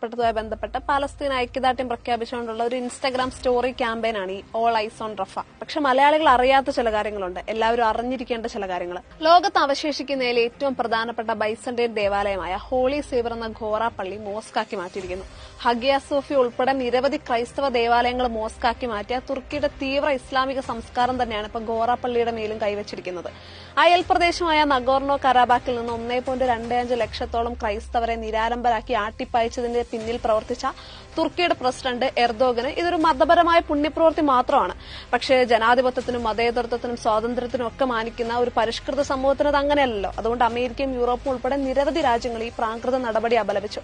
പ്പെട്ടതുമായി ബന്ധപ്പെട്ട് പാലസ്തീൻ ഐക്യദാർഢ്യം പ്രഖ്യാപിച്ചുകൊണ്ടുള്ള ഒരു ഇൻസ്റ്റാഗ്രാം സ്റ്റോറി ക്യാമ്പയിനാണ് ഈ ഓൾ ഐസ് ഓൺ റഫ പക്ഷെ മലയാളികൾ അറിയാത്ത ചില കാര്യങ്ങളുണ്ട്. എല്ലാവരും അറിഞ്ഞിരിക്കേണ്ട ചില കാര്യങ്ങൾ. ലോകത്ത് അവശേഷിക്കുന്നതിൽ ഏറ്റവും പ്രധാനപ്പെട്ട ബൈസന്റൈൻ ദേവാലയമായ ഹോളി സേവർ എന്ന ഘോറ പള്ളി മോസ്കാക്കി മാറ്റിയിരിക്കുന്നു. ഹഗിയ സോഫി ഉൾപ്പെടെ നിരവധി ക്രൈസ്തവ ദേവാലയങ്ങൾ മോസ്കാക്കി മാറ്റിയ തുർക്കിയുടെ തീവ്ര ഇസ്ലാമിക സംസ്കാരം തന്നെയാണ് ഇപ്പോൾ ഘോറ പള്ളിയുടെ മേലും കൈവച്ചിരിക്കുന്നത്. അയൽ പ്രദേശമായ നഗോർണോ കരാബാക്കിൽ നിന്ന് ഒന്നേ ലക്ഷത്തോളം ക്രൈസ്തവരെ നിരാലംബരാക്കി ആട്ടിപ്പായച്ചതിന്റെ പിന്നിൽ പ്രവർത്തിച്ച തുർക്കിയുടെ പ്രസിഡന്റ് എർദോഗന് ഇതൊരു മതപരമായ പുണ്യപ്രവൃത്തി മാത്രമാണ്. പക്ഷേ ജനാധിപത്യത്തിനും മതേതരത്വത്തിനും സ്വാതന്ത്ര്യത്തിനും ഒക്കെ മാനിക്കുന്ന ഒരു പരിഷ്കൃത സമൂഹത്തിന് അത് അങ്ങനെയല്ലല്ലോ അതുകൊണ്ട് അമേരിക്കയും യൂറോപ്പും ഉൾപ്പെടെ നിരവധി രാജ്യങ്ങൾ ഈ പ്രാകൃത നടപടി അപലപിച്ചു.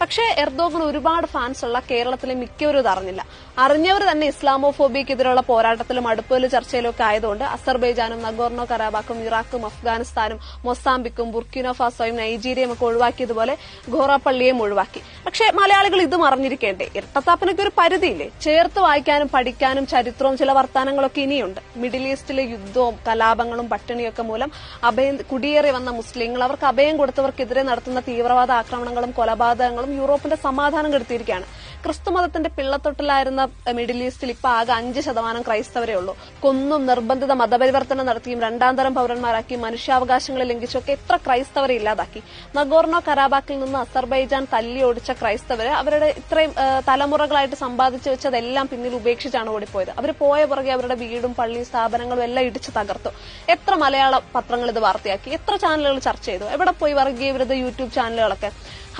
പക്ഷേ എർദോഗന് ഒരുപാട് ഫാൻസ് ഉള്ള കേരളത്തിലെ മിക്കവരും ഇത് അറിഞ്ഞില്ല. അറിഞ്ഞവർ തന്നെ ഇസ്ലാമോഫോബിയക്കെതിരെയുള്ള പോരാട്ടത്തിലും അടുപ്പയിലും ചർച്ചയിലും ഒക്കെ ആയതുകൊണ്ട് അസർബൈജാനും നഗോർണോ കരാബാക്കും ഇറാഖും അഫ്ഗാനിസ്ഥാനും മൊസാംബിക്കും ബുർക്കിനോ ഫാസോയും നൈജീരിയയും ഒക്കെ ഒഴിവാക്കിയതുപോലെ ഘോറപ്പള്ളിയെയും ഒഴിവാക്കി. പക്ഷേ മലയാളികൾ ഇതും അറിഞ്ഞിരിക്കേണ്ടേ? ഇരട്ടത്താപ്പിനൊക്കെ ഒരു പരിധിയില്ലേ? ചേർത്ത് വായിക്കാനും പഠിക്കാനും ചരിത്രവും ചില വർത്തമാനങ്ങളൊക്കെ ഇനിയുണ്ട്. മിഡിൽ ഈസ്റ്റിലെ യുദ്ധവും കലാപങ്ങളും പട്ടിണിയൊക്കെ മൂലം അഭയം കുടിയേറി വന്ന മുസ്ലിങ്ങൾ അവർക്ക് അഭയം കൊടുത്തവർക്കെതിരെ നടത്തുന്ന തീവ്രവാദ ആക്രമണങ്ങളും കൊലപാതകങ്ങളും യൂറോപ്പിന്റെ സമാധാനം കെടുത്തിയിരിക്കുകയാണ്. ക്രിസ്തുമതത്തിന്റെ പിള്ളത്തൊട്ടിലായിരുന്ന മിഡിൽ ഈസ്റ്റിൽ ഇപ്പൊ ആകെ അഞ്ച് ശതമാനം ക്രൈസ്തവരെ ഉള്ളൂ. കൊന്നും നിർബന്ധിത മതപരിവർത്തനം നടത്തിയും രണ്ടാം തരം പൌരന്മാരാക്കി മനുഷ്യാവകാശങ്ങളെ ലംഘിച്ചൊക്കെ എത്ര ക്രൈസ്തവരെ ഇല്ലാതാക്കി. നഗോർണോ കരാബാക്കിൽ നിന്ന് അസർബൈജാൻ തല്ലി ഓടിച്ച ക്രൈസ്തവര് അവരുടെ ഇത്രയും തലമുറകളായിട്ട് സമ്പാദിച്ചു വെച്ചതെല്ലാം പിന്നിൽ ഉപേക്ഷിച്ചാണ് ഓടിപ്പോയത്. അവർ പോയ പുറകെ അവരുടെ വീടും പള്ളിയും സ്ഥാപനങ്ങളും എല്ലാം ഇടിച്ചു തകർത്തു. എത്ര മലയാള പത്രങ്ങൾ ഇത് വാർത്തയാക്കി? എത്ര ചാനലുകൾ ചർച്ച ചെയ്തു? എവിടെ പോയി വർഗീയ വിരുദ്ധ യൂട്യൂബ് ചാനലുകളൊക്കെ?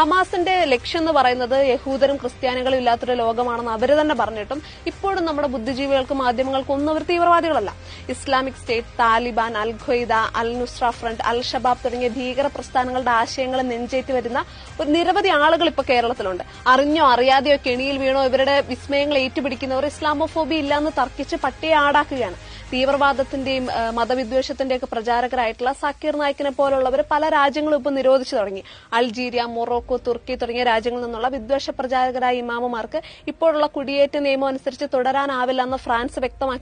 ഹമാസിന്റെ ലക്ഷ്യം എന്ന് പറയുന്നത് യഹൂദരും ക്രിസ്ത്യാനികളും ഇല്ലാത്തൊരു ലോകമാണെന്ന് അവർ തന്നെ പറഞ്ഞിട്ടും ഇപ്പോഴും നമ്മുടെ ബുദ്ധിജീവികൾക്കും മാധ്യമങ്ങൾക്കും ഒന്നും അവർ തീവ്രവാദികളല്ല. Islamic State Taliban Al Qaeda Al Nusra Front Al Shabaab തുടങ്ങിയ ഭീകര പ്രസ്ഥാനങ്ങളുടെ ആശയങ്ങൾ നെഞ്ചേറ്റി വരുന്ന ഒരു നിരവധി ആളുകൾ ഇപ്പൊ കേരളത്തിലുണ്ട്. അറിഞ്ഞോ അറിയാതെയോ കെണിയിൽ വീണോ ഇവരുടെ വിസ്മയങ്ങൾ ഏറ്റുപിടിക്കുന്നവർ ഇസ്ലാമോഫോബി ഇല്ലാന്ന് തർക്കിച്ച് പട്ടിയെ ആടാക്കുകയാണ്. തീവ്രവാദത്തിന്റെയും മതവിദ്വേഷത്തിന്റെയൊക്കെ പ്രചാരകരായിട്ടുള്ള സക്കീർ നായിക്കിനെ പോലുള്ളവർ പല രാജ്യങ്ങളും ഇപ്പൊ നിരോധിച്ചു തുടങ്ങി. അൾജീരിയ മൊറോക്കോ തുർക്കി തുടങ്ങിയ രാജ്യങ്ങളിൽ നിന്നുള്ള വിദ്വേഷ പ്രചാരകരായ ഇമാമുമാർക്ക് ഇപ്പോഴുള്ള കുടിയേറ്റ നിയമം അനുസരിച്ച് തുടരാനാവില്ലെന്ന് ഫ്രാൻസ് വ്യക്തമാക്കി.